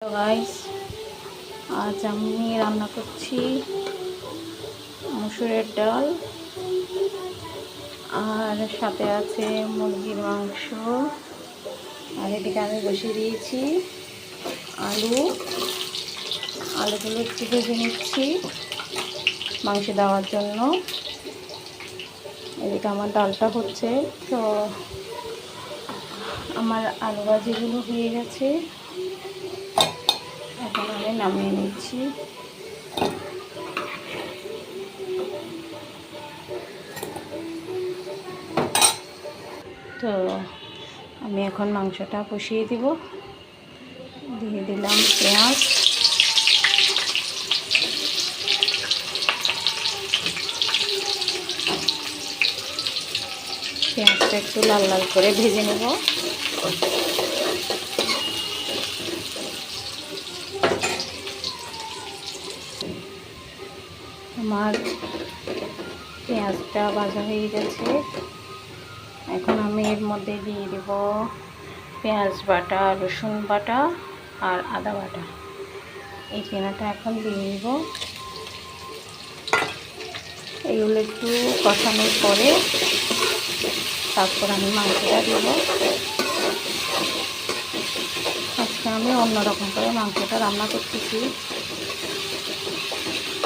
Hello guys আজ আমি রান্না করছি মসুরের ডাল আর সাথে আছে মুরগির মাংস। আর এদিকে আমি বসিয়ে দিয়েছি আলু। আলুগুলো একটু ভেজে নিচ্ছি মাংস দেওয়ার জন্য। এদিকে আমার ডালটা হচ্ছে, তো আমার আলু ভাজিগুলো হয়ে গেছে। নামিয়ে নিচ্ছি। তো আমি এখন মাংসটা কষিয়ে দিব। দিয়ে দিলাম পেঁয়াজ। পেঁয়াজটা একটু লাল লাল করে ভেজে নেব। আমার পেঁয়াজটা ভাজা হয়ে গেছে। এখন আমি এর মধ্যে দিয়ে দেব পেঁয়াজ বাটা, রসুন বাটা আর আদা বাটা। এই পেনাটা এখন দিয়ে দেব। এইগুলো একটু কষানোর পরে তারপর আমি মাংসটা দেবো। আজকে আমি অন্যরকম করে মাংসটা রান্না করতেছি।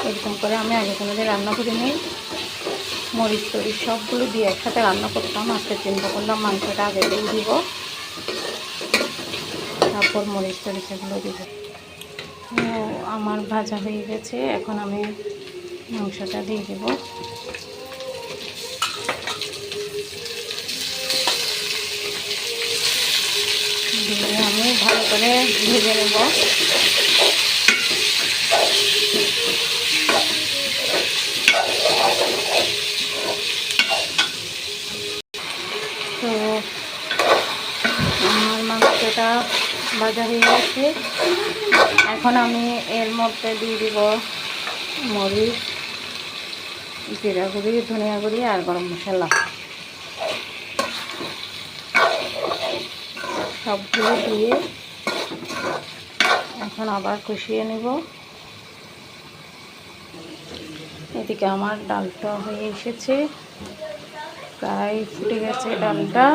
এরকম করে আমি আগে কোনোদিন রান্না করি নিই, মরিচ টরিচ সবগুলো দিয়ে একসাথে রান্না করতাম, আজকে চিন্তা করলাম মাংসটা আগে দিয়ে দিব। তারপর মরিচ টরিচ এগুলো দিব। আমার ভাজা হয়ে গেছে, এখন আমি মাংসটা দিয়ে দেব। দিয়ে আমি ভালো করে ভেজে নেব। তো আমার মাংসটা ভাজা হয়ে গেছে। এখন আমি এর মধ্যে দিয়ে দিব মরিচ, জিরা গুঁড়ি, ধনিয়া গুঁড়ি আর গরম মশলা। সবগুলো দিয়ে এখন আবার কষিয়ে নেব। এদিকে আমার ডালটা হয়ে এসেছে। প্রায় ফুটে গেছে ডালটা।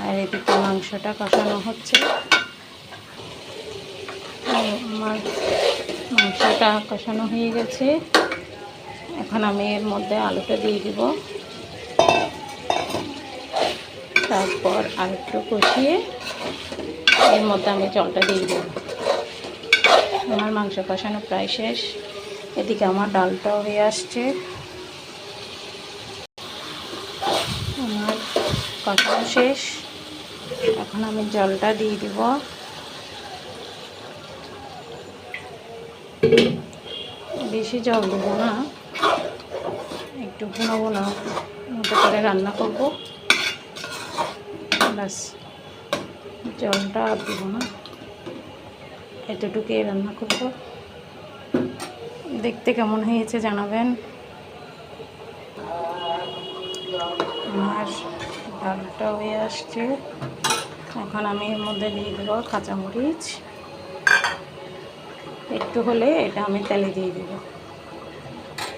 আর এদিকে মাংসটা কষানো হচ্ছে। আমার মাংসটা কষানো হয়ে গেছে। এখন আমি এর মধ্যে আলুটা দিয়ে দিব। তারপর আরেকটু কষিয়ে এর মধ্যে আমি জলটা দিয়ে দেব। আমার মাংস কষানো প্রায় শেষ। এদিকে আমার ডালটাও হয়ে আসছে। আমার কষানো শেষ। এখন আমি জলটা দিয়ে দিব। বেশি জল দেবো না। একটু ঘন ঘন মতো করে রান্না করব। ব্যাস, জলটা আর দেবো না। এতটুকুই রান্না করব। দেখতে কেমন হয়েছে জানাবেন? আমার ডালটা হয়ে আসছে। এখন আমি এর মধ্যে দিয়ে দেবো কাঁচামরিচ। একটু হলে এটা আমি তেলে দিয়ে দেব।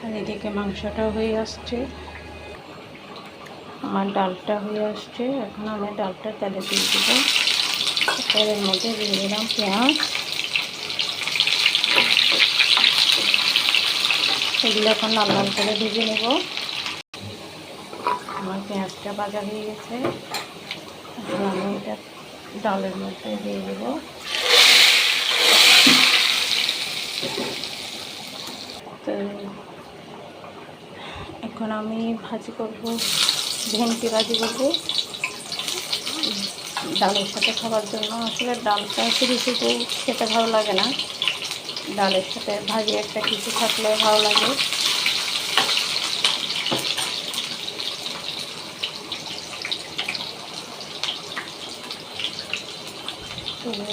আর এদিকে মাংসটাও হয়ে আসছে। আমার ডালটা হয়ে আসছে। এখন আমি ডালটা তেলে দিয়ে দেবো। তেলের মধ্যে দিয়ে দিলাম পেঁয়াজ। এগুলো এখন লাল লাল করে ভেজে নেব। আমার পেঁয়াজটা ভাজা হয়ে গেছে। এখন আমি এটা ডালের মধ্যে দিয়ে দেব। তো এখন আমি ভাজি করব ভেন্টি ভাজি করব। ডালের সাথে খাবার জন্য। আসলে ডালটা শুধু শুধু খেতে ভালো লাগে না। ডালের সাথে ভাজি একটা কিছু থাকলে ভালো লাগে।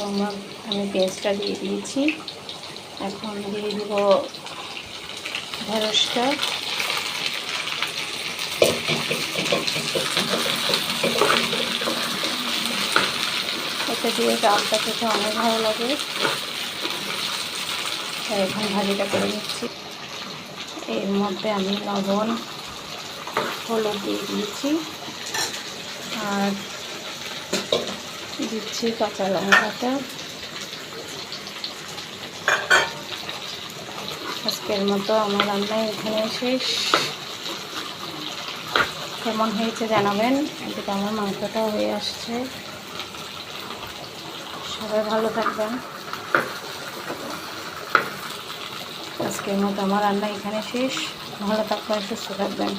আমার, আমি পেঁয়াজটা দিয়ে দিয়েছি। এখন দিয়ে দিব ঢেঁড়সটা। ভাতে দিয়ে ডালটা খেতে অনেক ভালো লাগে। এখন ভাজিটা করে নিচ্ছি। এর মধ্যে আমি লবণ, হলুদ দিয়ে দিয়েছি। আর দিচ্ছি কাঁচা লঙ্কাটা। আজকের মতো আমার রান্না এখানে শেষ। কেমন হয়েছে জানাবেন? এদিকে আমার মাংসটাও হয়ে আসছে। সবাই ভালো থাকবেন। আজকের মতো আমার রান্না এখানে শেষ। ভালো থাকবেন সুস্থ থাকবেন।